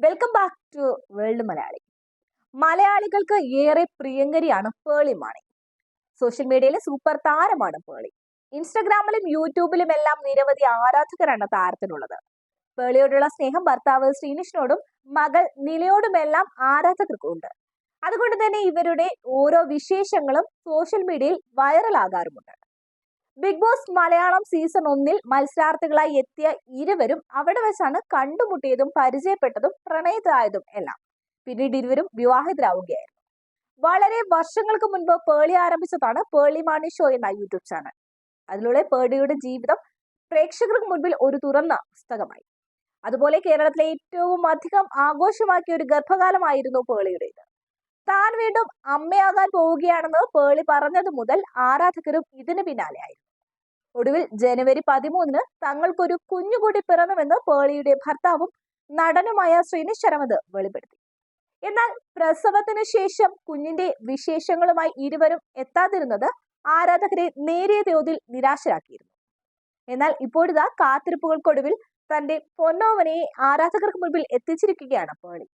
Welcome back to world Malayali മലയാളികൾക്ക് ഏറെ പ്രിയങ്കരിയാണ് പേളി മാണി സോഷ്യൽ മീഡിയയിലെ സൂപ്പർ താരമാണ് പേളി ഇൻസ്റ്റഗ്രാമിലും യൂട്യൂബിലും എല്ലാം നിരവധി ആരാധകരാണ് താരത്തിനുള്ളത്. പേളിയോടുള്ള സ്നേഹം ഭർത്താവ് ശ്രീനിഷിനോടും മകൾ നിലയോടുമെല്ലാം ആരാധകർക്കുണ്ട് അതുകൊണ്ട് തന്നെ ഇവരുടെ ഓരോ വിശേഷങ്ങളും സോഷ്യൽ മീഡിയയിൽ വൈറലാകാറുമുണ്ട് ബിഗ് ബോസ് മലയാളം സീസൺ ഒന്നിൽ മത്സരാർത്ഥികളായി എത്തിയ ഇരുവരും അവിടെ വെച്ചാണ് കണ്ടുമുട്ടിയതും പരിചയപ്പെട്ടതും പ്രണയത്തിലായതും എല്ലാം. പിന്നീട് ഇരുവരും വിവാഹിതരാവുകയായിരുന്നു. വളരെ വർഷങ്ങൾക്ക് മുൻപ് പേളി ആരംഭിച്ചതാണ് പേളി മാണി ഷോ എന്ന യൂട്യൂബ് ചാനൽ. അതിലൂടെ പേളിയുടെ ജീവിതം പ്രേക്ഷകർക്ക് മുൻപിൽ ഒരു തുറന്ന പുസ്തകമായി. അതുപോലെ കേരളത്തിലെ ഏറ്റവും അധികം ആഘോഷമാക്കിയ ഒരു ഗർഭകാലമായിരുന്നു പേളിയുടേത്. താൻ വീണ്ടും അമ്മയാകാൻ പോവുകയാണെന്ന് പേളി പറഞ്ഞത് മുതൽ ആരാധകരും ഇതിന് പിന്നാലെയായിരുന്നു. ഒടുവിൽ ജനുവരി പതിമൂന്നിന് തങ്ങൾക്കൊരു കുഞ്ഞുകൂടി പിറന്നുവെന്ന് പേളിയുടെ ഭർത്താവും നടനുമായ ശ്രീനി ശരമത് വെളിപ്പെടുത്തി. എന്നാൽ പ്രസവത്തിന് ശേഷം കുഞ്ഞിന്റെ വിശേഷങ്ങളുമായി ഇരുവരും എത്താതിരുന്നത് ആരാധകരെ നേരിയ തോതിൽ നിരാശരാക്കിയിരുന്നു. എന്നാൽ ഇപ്പോഴിതാ കാത്തിരിപ്പുകൾക്കൊടുവിൽ തന്റെ പൊന്നോവനെ ആരാധകർക്ക് മുൻപിൽ എത്തിച്ചിരിക്കുകയാണ് പേളി.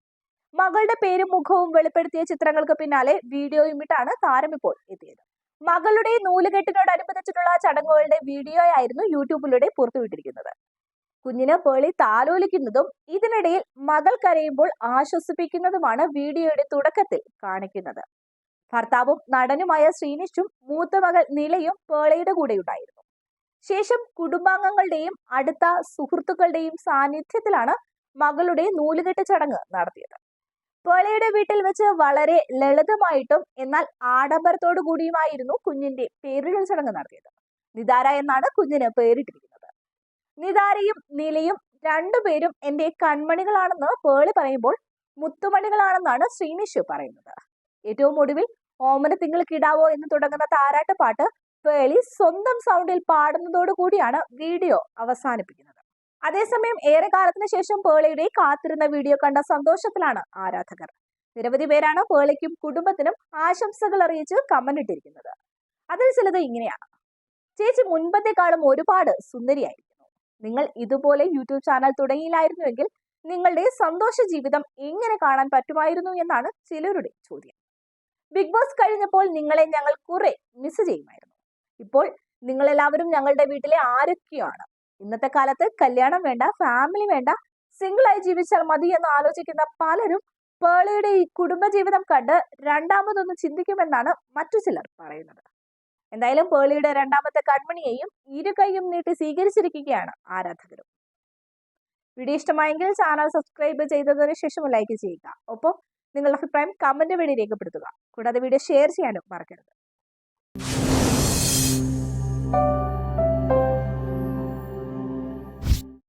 മകളുടെ പേരും മുഖവും വെളിപ്പെടുത്തിയ ചിത്രങ്ങൾക്ക് പിന്നാലെ വീഡിയോയും ഇട്ടാണ് താരം ഇപ്പോൾ എത്തിയത്. മകളുടെ നൂലുകെട്ടിനോടനുബന്ധിച്ചിട്ടുള്ള ചടങ്ങുകളുടെ വീഡിയോ ആയിരുന്നു യൂട്യൂബിലൂടെ പുറത്തുവിട്ടിരിക്കുന്നത്. കുഞ്ഞിന് പേളി താലോലിക്കുന്നതും ഇതിനിടയിൽ മകൾ കരയുമ്പോൾ ആശ്വസിപ്പിക്കുന്നതുമാണ് വീഡിയോയുടെ തുടക്കത്തിൽ കാണിക്കുന്നത്. ഭർത്താവും നടനുമായ ശ്രീനിഷും മൂത്ത മകൾ നിലയും പേളയുടെ കൂടെ ഉണ്ടായിരുന്നു ശേഷം കുടുംബാംഗങ്ങളുടെയും അടുത്ത സുഹൃത്തുക്കളുടെയും സാന്നിധ്യത്തിലാണ് മകളുടെ നൂലുകെട്ട് ചടങ്ങ് നടത്തിയത്. പേളയുടെ വീട്ടിൽ വെച്ച് വളരെ ലളിതമായിട്ടും എന്നാൽ ആഡംബരത്തോടു കൂടിയുമായിരുന്നു കുഞ്ഞിന്റെ പേരിടൽ ചടങ്ങ് നടത്തിയത്. നിതാര എന്നാണ് കുഞ്ഞിന് പേരിട്ടിരിക്കുന്നത്. നിതാരയും നിലയും രണ്ടുപേരും എന്റെ കൺമണികളാണെന്ന് പേളി പറയുമ്പോൾ മുത്തുമണികളാണെന്നാണ് ശ്രീനിഷു പറയുന്നത്. ഏറ്റവും ഒടുവിൽ ഓമന തിങ്കൾ കിടാവോ എന്ന് തുടങ്ങുന്ന താരാട്ട് പാട്ട് പേളി സ്വന്തം സൗണ്ടിൽ പാടുന്നതോടു കൂടിയാണ് വീഡിയോ അവസാനിപ്പിക്കുന്നത്. അതേസമയം ഏറെ കാലത്തിന് ശേഷം പേളിയുടെ കാത്തിരുന്ന വീഡിയോ കണ്ട സന്തോഷത്തിലാണ് ആരാധകർ. നിരവധി പേരാണ് പേളിക്കും കുടുംബത്തിനും ആശംസകൾ അറിയിച്ച് കമന്റ് ഇട്ടിരിക്കുന്നത്. അതിൽ ചിലത് ഇങ്ങനെയാണ്. ചേച്ചി മുൻപത്തെക്കാളും ഒരുപാട് സുന്ദരിയായിരിക്കുന്നു. നിങ്ങൾ ഇതുപോലെ യൂട്യൂബ് ചാനൽ തുടങ്ങിയില്ലായിരുന്നുവെങ്കിൽ നിങ്ങളുടെ സന്തോഷ ജീവിതം എങ്ങനെ കാണാൻ പറ്റുമായിരുന്നു എന്നാണ് ചിലരുടെ ചോദ്യം. ബിഗ് ബോസ് കഴിഞ്ഞപ്പോൾ നിങ്ങളെ ഞങ്ങൾ കുറെ മിസ് ചെയ്യുമായിരുന്നു. ഇപ്പോൾ നിങ്ങളെല്ലാവരും ഞങ്ങളുടെ വീട്ടിലെ ആരൊക്കെയാണ്? ഇന്നത്തെ കാലത്ത് കല്യാണം വേണ്ട ഫാമിലി വേണ്ട സിംഗിളായി ജീവിച്ചാൽ മതി എന്ന് ആലോചിക്കുന്ന പലരും പേളിയുടെ ഈ കുടുംബജീവിതം കണ്ട് രണ്ടാമതൊന്ന് ചിന്തിക്കുമെന്നാണ് മറ്റു ചിലർ പറയുന്നത്. എന്തായാലും പേളിയുടെ രണ്ടാമത്തെ കൺമണിയെയും ഇരു കൈയും നീട്ടി സ്വീകരിച്ചിരിക്കുകയാണ് ആരാധകരും. വീഡിയോ ഇഷ്ടമായെങ്കിൽ ചാനൽ സബ്സ്ക്രൈബ് ചെയ്തതിന് ശേഷം ലൈക്ക് ചെയ്യുക. ഒപ്പം നിങ്ങളുടെ അഭിപ്രായം കമന്റ് വഴി രേഖപ്പെടുത്തുക. കൂടാതെ വീഡിയോ ഷെയർ ചെയ്യാനും മറക്കരുത്.